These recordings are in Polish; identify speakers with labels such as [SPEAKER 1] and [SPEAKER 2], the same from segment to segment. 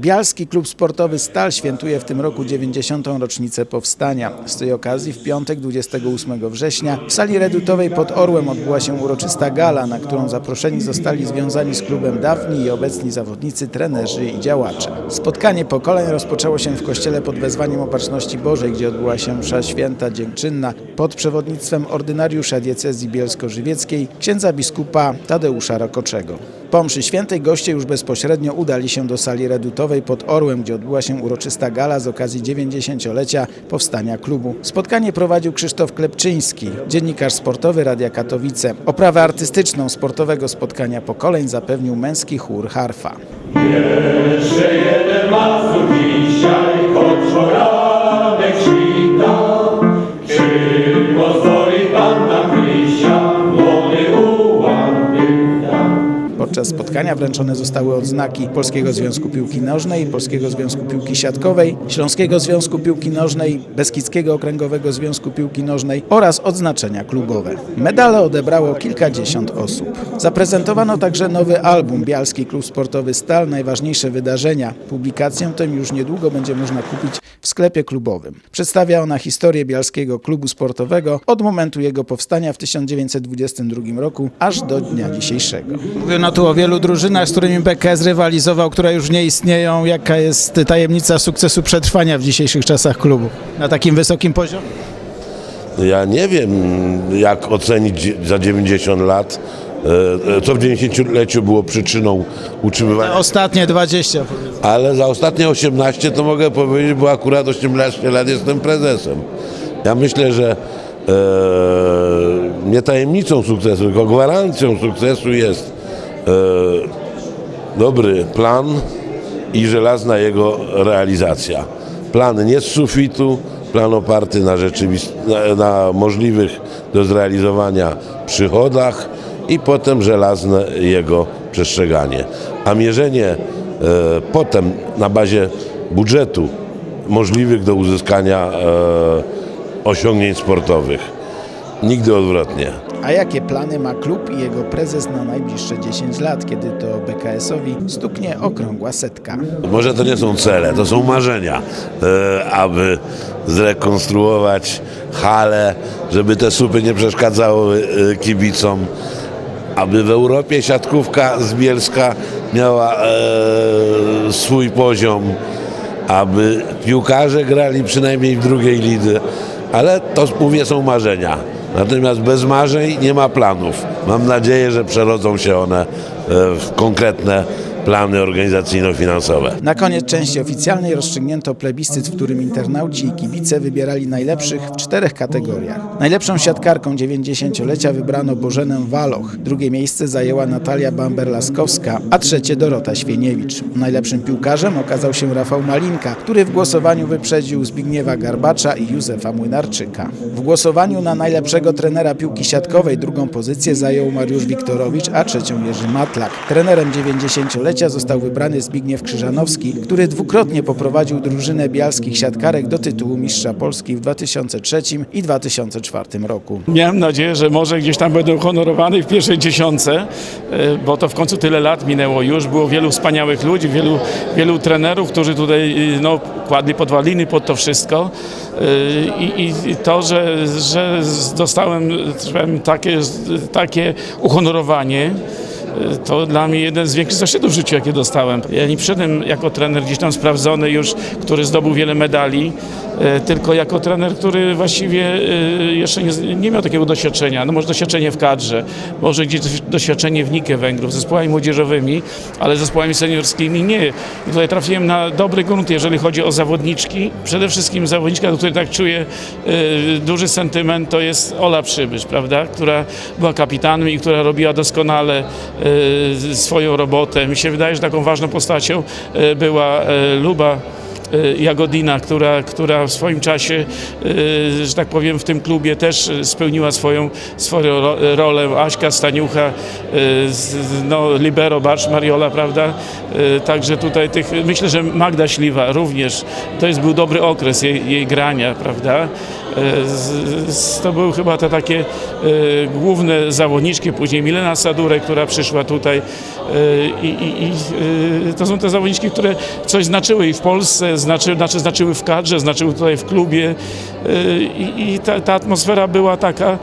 [SPEAKER 1] Bialski Klub Sportowy Stal świętuje w tym roku 90. rocznicę powstania. Z tej okazji w piątek 28 września w sali redutowej pod Orłem odbyła się uroczysta gala, na którą zaproszeni zostali związani z klubem dawni i obecni zawodnicy, trenerzy i działacze. Spotkanie pokoleń rozpoczęło się w kościele pod wezwaniem Opatrzności Bożej, gdzie odbyła się msza święta dziękczynna pod przewodnictwem ordynariusza diecezji bielsko-żywieckiej księdza biskupa Tadeusza Rokoczego. Po mszy świętej goście już bezpośrednio udali się do sali redutowej pod Orłem, gdzie odbyła się uroczysta gala z okazji 90-lecia powstania klubu. Spotkanie prowadził Krzysztof Klepczyński, dziennikarz sportowy Radia Katowice. Oprawę artystyczną sportowego spotkania pokoleń zapewnił męski chór Harfa.
[SPEAKER 2] Jeszcze
[SPEAKER 1] Podczas spotkania wręczone zostały odznaki Polskiego Związku Piłki Nożnej, Polskiego Związku Piłki Siatkowej, Śląskiego Związku Piłki Nożnej, Beskidzkiego Okręgowego Związku Piłki Nożnej oraz odznaczenia klubowe. Medale odebrało kilkadziesiąt osób. Zaprezentowano także nowy album Bialski Klub Sportowy Stal, najważniejsze wydarzenia. Publikację tę już niedługo będzie można kupić w sklepie klubowym. Przedstawia ona historię Bialskiego Klubu Sportowego od momentu jego powstania w 1922 roku aż do dnia dzisiejszego. Mówiono tu o wielu drużynach, z którymi BKS rywalizował, które już nie istnieją. Jaka jest tajemnica sukcesu przetrwania w dzisiejszych czasach klubu na takim wysokim poziomie?
[SPEAKER 3] Ja nie wiem, jak ocenić za 90 lat, e, e, co w 90-leciu było przyczyną utrzymywania,
[SPEAKER 1] Ostatnie 20 powiedzmy.
[SPEAKER 3] ale za ostatnie 18 to mogę powiedzieć, bo akurat 18 lat jestem prezesem. Ja myślę, że e, nie tajemnicą sukcesu, tylko gwarancją sukcesu jest dobry plan i żelazna jego realizacja. Plan nie z sufitu, plan oparty na, rzeczywist- na, na możliwych do zrealizowania przychodach i potem żelazne jego przestrzeganie. A mierzenie e, potem na bazie budżetu możliwych do uzyskania e, osiągnięć sportowych. Nigdy odwrotnie.
[SPEAKER 1] A jakie plany ma klub i jego prezes na najbliższe 10 lat, kiedy to BKS-owi stuknie okrągła setka?
[SPEAKER 3] Może to nie są cele, to są marzenia, e, aby zrekonstruować halę, żeby te słupy nie przeszkadzały e, kibicom, aby w Europie siatkówka z Bielska miała e, swój poziom, aby piłkarze grali przynajmniej w drugiej lidze, ale to mówię są marzenia. Natomiast bez marzeń nie ma planów. Mam nadzieję, że przerodzą się one e, w konkretne plany organizacyjno-finansowe.
[SPEAKER 1] Na koniec części oficjalnej rozstrzygnięto plebiscyt, w którym internauci i kibice wybierali najlepszych w czterech kategoriach. Najlepszą siatkarką 90-lecia wybrano Bożenę Waloch, drugie miejsce zajęła Natalia Bamber-Laskowska, a trzecie Dorota Świeniewicz. Najlepszym piłkarzem okazał się Rafał Malinka, który w głosowaniu wyprzedził Zbigniewa Garbacza i Józefa Młynarczyka. W głosowaniu na najlepszego trenera piłki siatkowej drugą pozycję zajął Mariusz Wiktorowicz, a trzecią Jerzy Matlak. Trenerem 90-lecia został wybrany Zbigniew Krzyżanowski, który dwukrotnie poprowadził drużynę bialskich siatkarek do tytułu mistrza Polski w 2003 i 2004 roku.
[SPEAKER 4] Miałem nadzieję, że może gdzieś tam będę honorowany w pierwszej dziesiątce, e, bo to w końcu tyle lat minęło już. Było wielu wspaniałych ludzi, wielu, wielu trenerów, którzy tutaj e, no, kładli podwaliny pod to wszystko. E, I, i- to, że, że dostałem takie, takie uhonorowanie, to dla mnie jeden z większych zaszczytów w życiu, jakie dostałem. Ja nie przyszedłem jako trener gdzieś tam sprawdzony już, który zdobył wiele medali, e, tylko jako trener, który właściwie e, jeszcze nie, nie miał takiego doświadczenia. No może doświadczenie w kadrze, może gdzieś doświadczenie w Nikę Węgrów, zespołami młodzieżowymi, ale zespołami seniorskimi nie. I tutaj trafiłem na dobry grunt, jeżeli chodzi o zawodniczki. Przede wszystkim zawodniczka, do której tak czuję e, duży sentyment, to jest Ola Przybysz, prawda? Która była kapitanem i która robiła doskonale swoją robotę. Mi się wydaje, że taką ważną postacią e, była e, Luba y, Jagodina, która, która w swoim czasie, y, że tak powiem, w tym klubie też y, spełniła swoją, swoją ro- rolę. Aśka Staniucha, y, no, Libero, Barcz Mariola, prawda? Y, Także tutaj tych, myślę, że Magda Śliwa również, to jest był dobry okres jej, jej grania, prawda? Z- To były chyba te takie y, główne zawodniczki, później Milena Sadurek, która przyszła tutaj y, i, to są te zawodniczki, które coś znaczyły i w Polsce, znaczy, znaczy, znaczyły w kadrze, znaczyły tutaj w klubie i, ta, ta atmosfera była taka,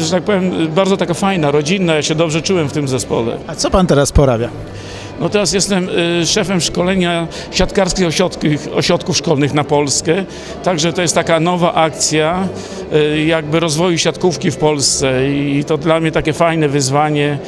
[SPEAKER 4] że tak powiem, bardzo taka fajna, rodzinna, ja się dobrze czułem w tym zespole.
[SPEAKER 1] A co pan teraz porabia?
[SPEAKER 4] No teraz jestem y, szefem szkolenia siatkarskich ośrodków, ośrodków szkolnych na Polskę. Także to jest taka nowa akcja y, jakby rozwoju siatkówki w Polsce i to dla mnie takie fajne wyzwanie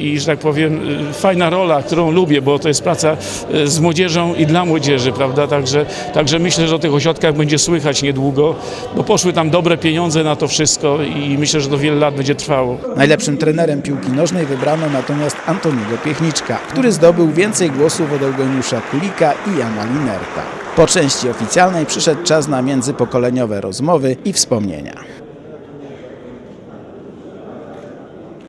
[SPEAKER 4] i że tak powiem y, fajna rola, którą lubię, bo to jest praca y, z młodzieżą i dla młodzieży, prawda? Także, także myślę, że o tych ośrodkach będzie słychać niedługo, bo poszły tam dobre pieniądze na to wszystko i myślę, że to wiele lat będzie trwało.
[SPEAKER 1] Najlepszym trenerem piłki nożnej wybrano natomiast Antoniego Piechniczka, który zdobył więcej głosów od Eugeniusza Kulika i Jana Linerta. Po części oficjalnej przyszedł czas na międzypokoleniowe rozmowy i wspomnienia.